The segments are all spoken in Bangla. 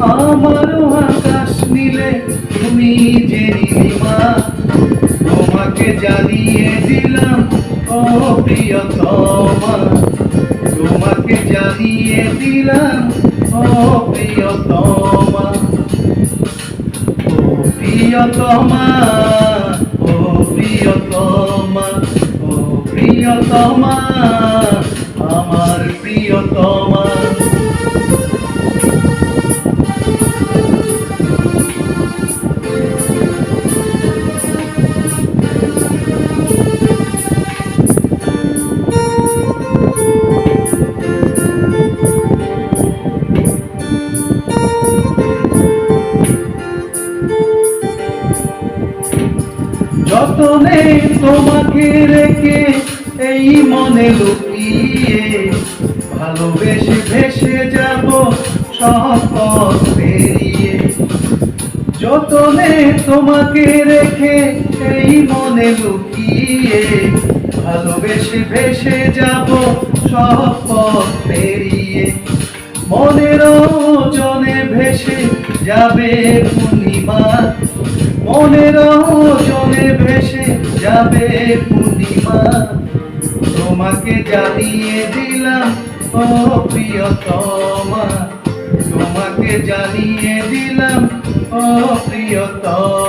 আমার আকাশ নীলে তুমি যে নীলিমা, তোমাকে জানিয়ে দিলাম, ও প্রিয়তমা। তোমাকে জানিয়ে দিলাম, ও প্রিয়তমা। ও প্রিয়তমা ও প্রিয়তমা ও প্রিয়তমা। যতনে তোমাকে রেখে এই মনে লুকিয়ে ভালোবেসে ভেসে যাব সব পেরিয়ে। যতনে তোমাকে রেখে এই মনে লুকিয়ে ভালোবেসে ভেসে যাব সব পথ পেরিয়ে। মনের জনে ভেসে যাবে পূর্ণিমা মনের জনে ভেসে যাবে পূর্ণিমা। তোমাকে জানিয়ে দিলাম, ও প্রিয়তমা। তোমাকে জানিয়ে দিলাম, ও প্রিয়তমা।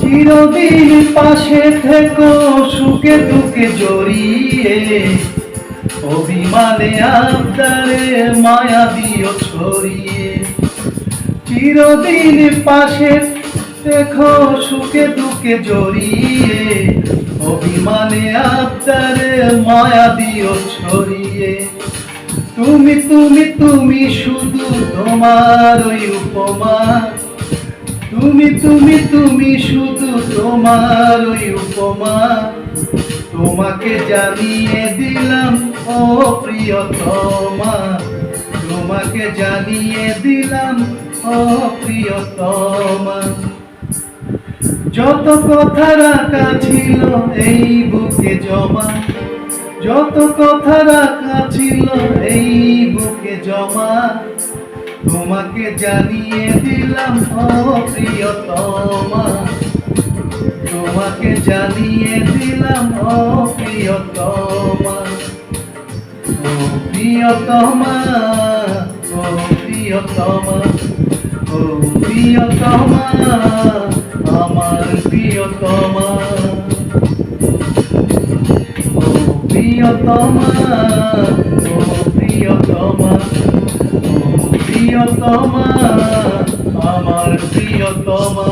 চিরদিন পাশে থেকো, সুখে দুঃখে জড়িয়ে। অভিমানে আবদারে মায়া দিও ছড়িয়ে। চিরদিন পাশে দেখো সুখে দুঃখে জড়িয়ে। অভিমানে আবদারে মায়া দিও ছড়িয়ে। তুমি তুমি তুমি শুধু তোমার ওই উপমা। তুমি তুমি তুমি শুধু তোমার ওই উপমা। তোমাকে জানিয়ে দিলাম, ও প্রিয়তমা। তোমাকে জানিয়ে দিলাম, ও প্রিয়তমা। যত কথা রাখা ছিল, এই বুকে জমা। যত কথা রাখা ছিল এই বুকে জমা, তোমাকে জানিয়ে দিলাম প্রিয়তমা। তোমাকে জানিয়ে দিলাম প্রিয়তমা। ও প্রিয়তমা ও প্রিয়তমা। ও প্রিয়তমা, আমার প্রিয়তমা। প্রিয়তমা প্রিয়তমা প্রিয়তমা আমার প্রিয়তমা।